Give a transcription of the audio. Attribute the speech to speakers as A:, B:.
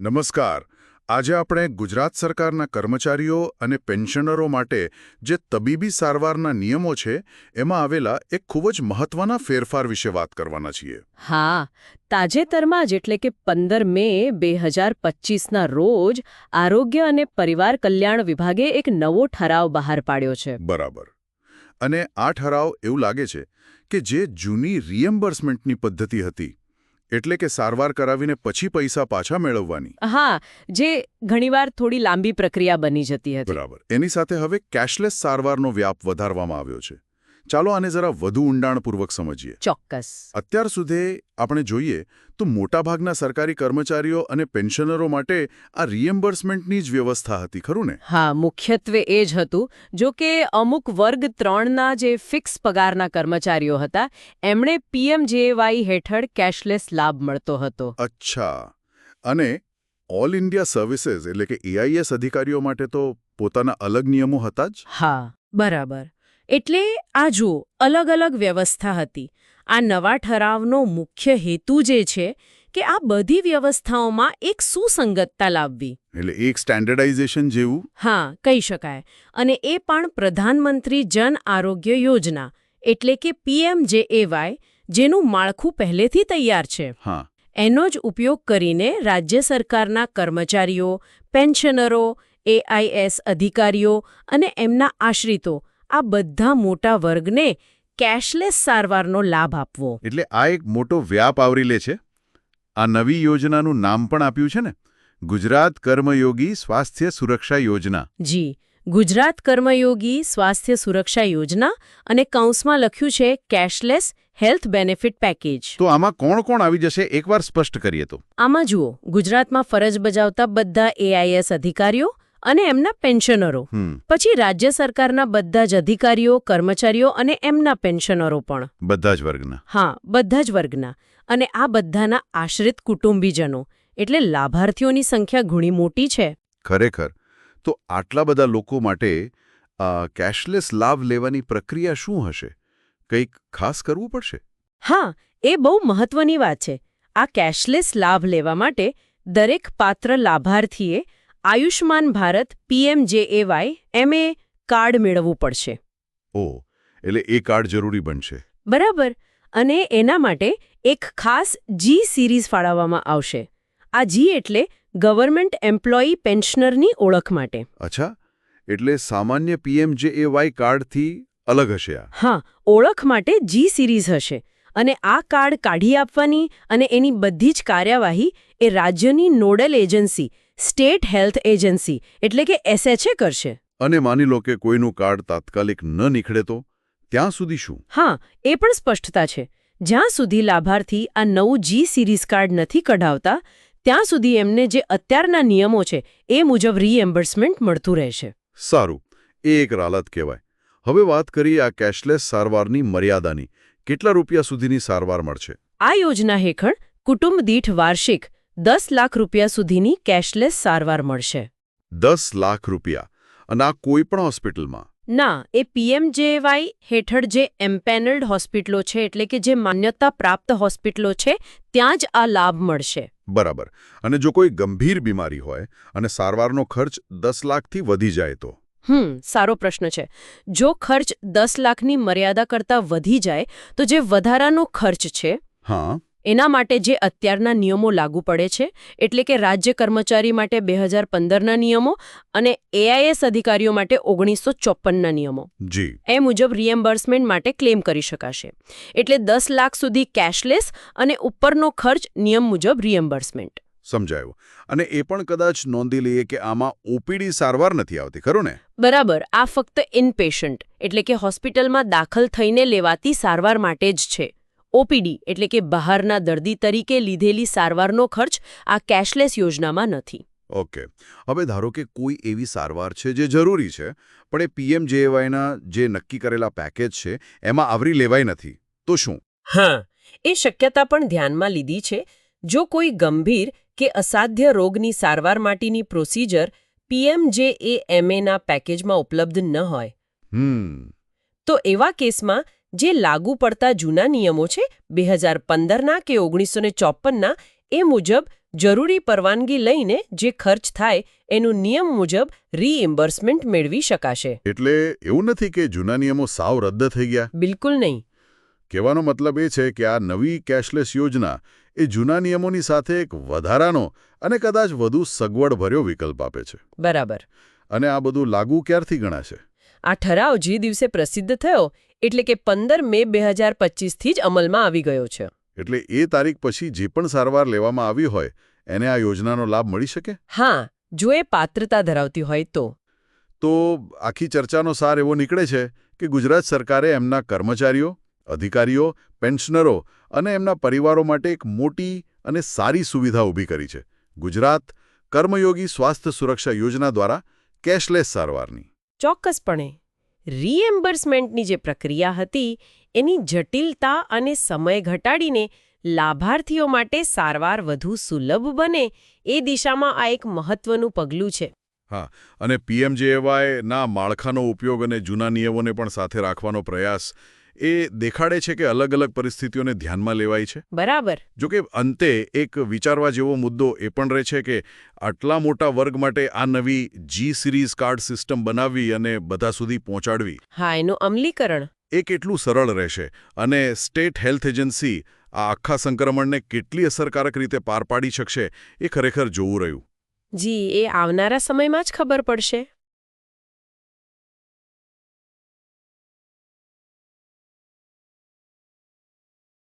A: નમસ્કાર. આજે આપણે ગુજરાત સરકારના કર્મચારીઓ અને પેન્શનરો માટે જે તબીબી સારવારના નિયમો છે એમાં આવેલા એક ખૂબ જ મહત્વના ફેરફાર વિશે વાત કરવાના છીએ.
B: હા તાજેતરમાં જ એટલે કે પંદર મે બે હજાર પચીસના રોજ આરોગ્ય અને પરિવાર કલ્યાણ વિભાગે એક નવો ઠરાવ બહાર પાડ્યો છે.
A: બરાબર. અને આ ઠરાવ એવું લાગે છે કે જે જૂની રિએમ્બર્સમેન્ટની પદ્ધતિ હતી. એટલે કે સારવાર કરાવીને પછી પૈસા પાછા મેળવવાની.
B: હા જે ઘણીવાર થોડી લાંબી પ્રક્રિયા બની જતી હતી.
A: બરાબર. એની સાથે હવે કેશલેસ સારવારનો વ્યાપ વધારવામાં આવ્યો છે. ચાલો આને જરા વધુ ઊંડાણપૂર્વક સમજીએ.
B: ચોક્કસ.
A: અત્યાર સુધી આપણે જોઈએ તો મોટાભાગના સરકારી કર્મચારીઓ અને પેન્શનરો માટે આ રિએમ્બર્સમેન્ટની જ વ્યવસ્થા હતી ખરું ને?
B: હા મુખ્યત્વે એ જ હતું જો કે અમુક વર્ગ ત્રણના જે ફિક્સ પગારના કર્મચારીઓ હતા એમણે પીએમજેવાય હેઠળ કેશલેસ લાભ મળતો હતો.
A: અચ્છા. અને ઓલ ઇન્ડિયા સર્વિસીસ એટલે કે એઆઈએસ અધિકારીઓ માટે તો પોતાના અલગ નિયમો હતા જ?
C: હા બરાબર. એટલે આ જુઓ અલગ અલગ વ્યવસ્થા હતી. આ નવા ઠરાવનો મુખ્ય હેતુ જે છે કે આ બધી વ્યવસ્થાઓમાં એક સુસંગતતા લાવવી.
A: એટલે એક સ્ટેન્ડર્ડાઇઝેશન જેવું?
C: હા કહી શકાય. અને એ પણ પ્રધાનમંત્રી જન આરોગ્ય યોજના એટલે કે પીએમજેએવાય જેનું માળખું પહેલેથી તૈયાર છે.
A: હા.
C: એનો જ ઉપયોગ કરીને રાજ્ય સરકારના કર્મચારીઓ પેન્શનરો એઆઈએસ અધિકારીઓ અને એમના આશ્રિતો આ બધા મોટા વર્ગને કેશલેસ સારવારનો લાભ આપવો.
A: એટલે આ એક મોટો વ્યાપ આવરી લે છે. આ નવી યોજનાનું નામ પણ આપ્યું છે ને? ગુજરાત કર્મયોગી સ્વાસ્થ્ય સુરક્ષા યોજના.
C: જી ગુજરાત કર્મયોગી સ્વાસ્થ્ય સુરક્ષા યોજના અને કૌંસમાં લખ્યું છે કેશલેસ હેલ્થ બેનિફિટ પેકેજ.
A: તો આમાં કોણ કોણ આવી જશે એકવાર સ્પષ્ટ કરીએ તો.
C: આમાં જુઓ ગુજરાતમાં ફરજ બજાવતા બધા એઆઈએસ અધિકારીઓ અને એમના પેન્શનરો. પછી રાજ્ય સરકારના બધા જ અધિકારીઓ કર્મચારીઓ અને એમના પેન્શનરો પણ.
A: બધા જ વર્ગના.
C: હા બધા જ વર્ગના. અને આ બધાના આશ્રિત કુટુંબીજનો. એટલે લાભાર્થીઓની સંખ્યા ઘણી મોટી છે.
A: ખરેખર. તો આટલા બધા લોકો માટે કેશલેસ લાભ લેવાની પ્રક્રિયા શું હશે? કંઈક ખાસ કરવું પડશે?
C: હા એ બહુ મહત્વની વાત છે. આ કેશલેસ લાભ લેવા માટે દરેક પાત્ર લાભાર્થીએ Ayushman Bharat PMJAY M A card મેળવવું પડશે.
A: ઓ એટલે એ કાર્ડ જરૂરી બનશે.
C: બરાબર અને એના માટે એક ખાસ જી સિરીઝ ફાળવવામાં આવશે. આ જી એટલે ગવર્મેન્ટ એમ્પ્લોયી પેન્શનરની ઓળખ માટે.
A: અચ્છા એટલે સામાન્ય પીએમજેએવાય કાર્ડથી અલગ હશે
C: હા ઓળખ માટે જી સિરીઝ હશે અને આ કાર્ડ કાઢી આપવાની અને એની બધી જ કાર્યવાહી એ રાજ્યની nodal agency state health agency એટલે કે એસએચએ કરશે.
A: અને માની લો કે કોઈનું કાર્ડ તાત્કાલિક ન નીકળે તો ત્યાં સુધી શું?
C: હા એ પણ સ્પષ્ટતા છે. જ્યાં સુધી લાભાર્થી આ નવું જી સિરીઝ કાર્ડ નથી કઢાવતા ત્યાં સુધી એમને જે અત્યારના નિયમો છે એ મુજબ રીએમ્બર્સમેન્ટ મળતું રહેશે.
A: સારું એ એક રાલત કહેવાય. હવે વાત કરીએ આ કેશલેસ સારવારની મર્યાદાની. કેટલા રૂપિયા સુધીની સારવાર મળશે?
C: આ યોજના હેઠળ કુટુંબ દીઠ વાર્ષિક દસ લાખ રૂપિયા સુધીની કેશલેસ સારવાર મળશે.
A: દસ લાખ રૂપિયા? અને આ કોઈ પણ હોસ્પિટલમાં?
C: ના એ પીએમજેવાય હેઠળ જે એમ્પેનલ્ડ હોસ્પિટલો છે એટલે કે જે માન્યતા પ્રાપ્ત હોસ્પિટલો છે ત્યાં જ આ લાભ મળશે.
A: બરાબર. અને જો કોઈ ગંભીર બીમારી હોય અને સારવારનો ખર્ચ દસ લાખથી વધી જાય તો?
C: હમ સારો પ્રશ્ન છે. જો ખર્ચ દસ લાખની મર્યાદા કરતાં વધી જાય તો જે વધારાનો ખર્ચ છે
A: હા.
C: એના માટે જે અત્યારના નિયમો લાગુ પડે છે એટલે કે રાજ્ય કર્મચારી માટે બે હજાર પંદરના નિયમો અને એઆઈએસ અધિકારીઓ માટે ઓગણીસો ચોપનના નિયમો.
A: જી.
C: એ મુજબ રિએમ્બર્સમેન્ટ માટે ક્લેમ કરી શકાશે. એટલે દસ લાખ સુધી કેશલેસ અને ઉપરનો ખર્ચ નિયમ મુજબ રિએમ્બર્સમેન્ટ
A: સમજાયું. અને એ પણ કદાચ નોંધી લઈએ કે આમાં ઓપીડી સારવાર નથી આવતી ખરું ને?
C: બરાબર. આ ફક્ત ઇનપેશન્ટ એટલે કે હોસ્પિટલમાં દાખલ થઈને લેવાતી સારવાર માટે જ છે. ઓપીડી એટલે કે બહારના દર્દી તરીકે લીધેલી સારવારનો ખર્ચ આ કેશલેસ યોજનામાં નથી.
A: ઓકે. હવે ધારો કે કોઈ એવી સારવાર છે જે જરૂરી છે પણ એ પીએમજેએવાયના જે નક્કી કરેલા પેકેજ છે એમાં આવરી લેવાય નથી તો શું?
C: હા એ શક્યતા પણ ધ્યાનમાં લીધી છે. જો કોઈ ગંભીર કે અસાધ્ય રોગની સારવાર માટેની પ્રોસીજર પીએમજેએમએના પેકેજમાં ઉપલબ્ધ ન હોય.
A: હમ.
C: તો એવા કેસમાં જે લાગુ પડતા જૂના નિયમો છે બે હજાર પંદરના કે ઓગણીસો ચોપનના એ મુજબ જરૂરી પરવાનગી લઈને જે ખર્ચ થાય એનું નિયમ મુજબ રીએમ્બર્સમેન્ટ મેળવી શકાશે.
A: એટલે એવું નથી કે જૂના નિયમો સાવ રદ થઈ ગયા?
C: બિલકુલ નહીં.
A: કહેવાનો મતલબ એ છે કે આ નવી કેશલેસ યોજના એ જૂના નિયમોની સાથે એક વધારાનો અને કદાચ વધુ સગવડભર્યો વિકલ્પ આપે છે.
C: બરાબર.
A: અને આ બધું લાગુ ક્યારથી ગણાશે?
C: આ ઠરાવ જે દિવસે પ્રસિદ્ધ થયો એટલે કે પંદર મે બે હજાર પચીસથી જ અમલમાં આવી ગયો છે.
A: એટલે એ તારીખ પછી જે પણ સારવાર લેવામાં આવી હોય એને આ યોજનાનો લાભ મળી શકે?
C: હા જો એ પાત્રતા ધરાવતી હોય તો.
A: તો આખી ચર્ચાનો સાર એવો નીકળે છે કે ગુજરાત સરકારે એમના કર્મચારીઓ અધિકારીઓ પેન્શનરો અને એમના પરિવારો માટે એક મોટી અને સારી સુવિધા ઊભી કરી છે. ગુજરાત કર્મયોગી સ્વાસ્થ્ય સુરક્ષા યોજના દ્વારા કેશલેસ સારવારની.
C: ચોક્કસપણે. રીએમ્બર્સમેન્ટની જે પ્રક્રિયા હતી, એની જટિલતા અને સમય ઘટાડીને લાભાર્થીઓ માટે સારવાર વધુ સુલભ બને એ દિશામાં આ એક મહત્વનું પગલું છે.
A: હા, અને પીએમજેએવાયના માળખાનો ઉપયોગ અને જૂના નિયમોને પણ સાથે રાખવાનો પ્રયાસ એ દેખાડે છે કે અલગ અલગ પરિસ્થિતિઓને ધ્યાનમાં લેવાય છે?
C: બરાબર.
A: જો કે અંતે એક વિચારવા જેવો મુદ્દો એ પણ રહે છે કે આટલા મોટા વર્ગ માટે આ નવી જી સિરીઝ કાર્ડ સિસ્ટમ બનાવવી અને બધા સુધી પહોંચાડવી.
C: હા એનું અમલીકરણ.
A: એ કેટલું સરળ રહેશે અને સ્ટેટ હેલ્થ એજન્સી આ આખા સંક્રમણને કેટલી અસરકારક રીતે પાર પાડી શકશે એ ખરેખર જોવું રહ્યું.
C: જી એ આવનારા સમયમાં જ ખબર પડશે.